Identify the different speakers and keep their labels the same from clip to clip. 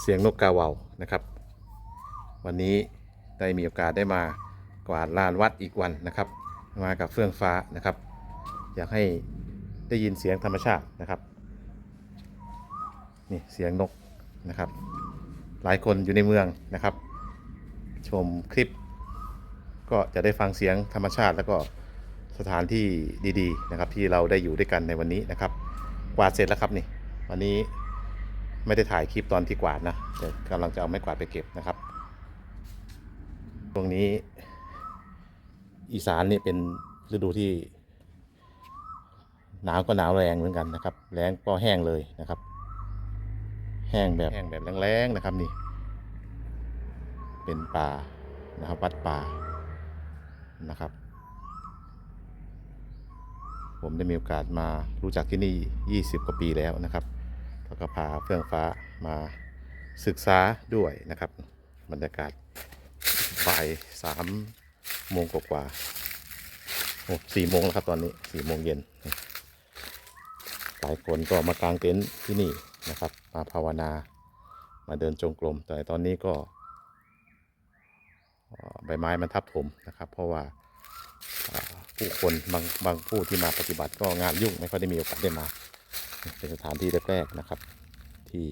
Speaker 1: เสียงนกกาเวานะครับ วันนี้ได้มีโอกาสได้มากวาดลานวัดอีกวันนะครับ มากับเฟื่องฟ้านะครับ อยากให้ได้ยินเสียงธรรมชาตินะครับนี่เสียงนกนะครับ หลายคนอยู่ในเมืองนะครับ ชมคลิป ก็จะได้ฟังเสียงธรรมชาติแล้วก็สถานที่ดีๆนะครับที่เราได้อยู่ด้วยกันในวันนี้นะครับ กวาดเสร็จแล้วครับนี่วันนี้ ไม่ได้ถ่ายคลิปตอนที่กวาดนะแต่กำลังจะเอาไม้กวาดไปเก็บนะครับตรงนี้อีสานนี่เป็นฤดูที่ หนาวก็หนาวแรงเหมือนกันนะครับ แรงก็แห้งเลยนะครับ แห้งแบบแห้งแบบแรงๆนะครับนี่ เป็นป่านะครับวัดป่านะครับ ผมได้มีโอกาสมารู้จักที่นี่ 20 กว่าปีแล้วนะครับ แล้วก็พาเฟื่องฟ้ามาศึกษาด้วยนะครับ บรรยากาศบ่ายสามโมงกว่าโอ้สี่โมงแล้วครับตอนนี้สี่โมงเย็นหลายคนก็มากางเต็นท์ที่นี่นะครับ มาภาวนามาเดินจงกรมแต่ตอนนี้ก็ใบไม้มันทับถมนะครับ เพราะว่าผู้คนบางบางผู้ที่มาปฏิบัติก็งานยุ่งไม่ค่อยได้มีโอกาสได้มา เป็นสถานที่แรกๆนะครับ ที่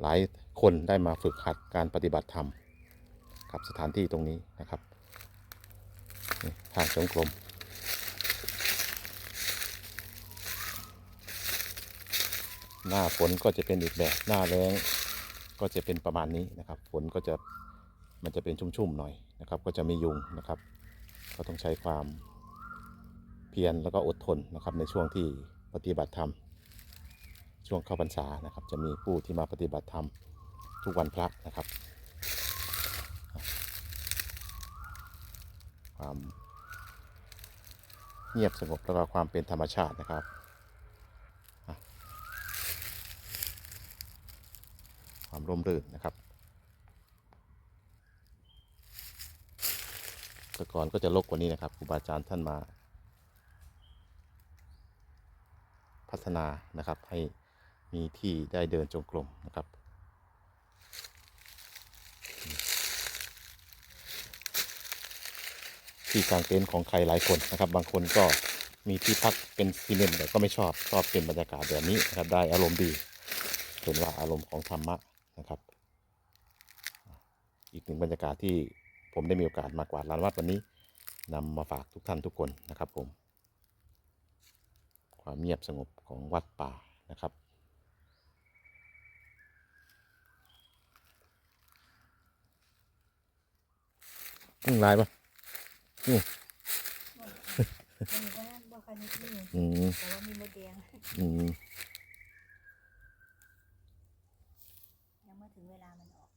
Speaker 1: หลายคนได้มาฝึกหัดการปฏิบัติธรรมกับสถานที่ตรงนี้นะครับนี่ทางจงกรมหน้าฝนก็จะเป็นอีกแบบหน้าแล้งก็จะเป็นประมาณนี้นะครับ ฝนก็จะมันจะเป็นชุ่มๆหน่อยนะครับ ก็จะมียุงนะครับ ก็ต้องใช้ความเพียรแล้วก็อดทนนะครับในช่วงที่ ปฏิบัติธรรม ช่วงเข้าพรรษานะครับ จะมีผู้ที่มาปฏิบัติธรรมทุกวันพระนะครับ ความเงียบสงบแล้วก็ความเป็นธรรมชาตินะครับ ความร่มรื่นนะครับแต่ก่อนก็จะรกกว่านี้นะครับครูบาอาจารย์ท่านมา พัฒนานะครับ ให้มีที่ได้เดินจงกรมนะครับที่กางเต็นท์ของใครหลายคนนะครับ บางคนก็มีที่พักเป็นซีเมนต์แต่ก็ไม่ชอบชอบเป็นบรรยากาศแบบนี้นะครับได้อารมณ์ดีเป็นว่าอารมณ์ของธรรมะนะครับ อีกหนึ่งบรรยากาศที่ผมได้มีโอกาสมากวาดลานวัดวันนี้นำมาฝากทุกท่านทุกคนนะครับผม ความเงียบสงบ ของวัดป่านะครับอืมลายปะ
Speaker 2: อันนี้ก็นั่นบ่คันนี้ที่
Speaker 1: อืม
Speaker 2: แต่ว่ามีมดแดง
Speaker 1: อืม
Speaker 2: ยังไม่ถึงเวลามันออก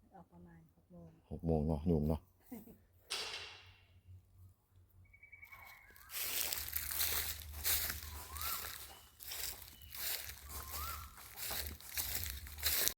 Speaker 2: มันออกประมาณหกโมง
Speaker 1: หกโมงเนาะยุงเนาะ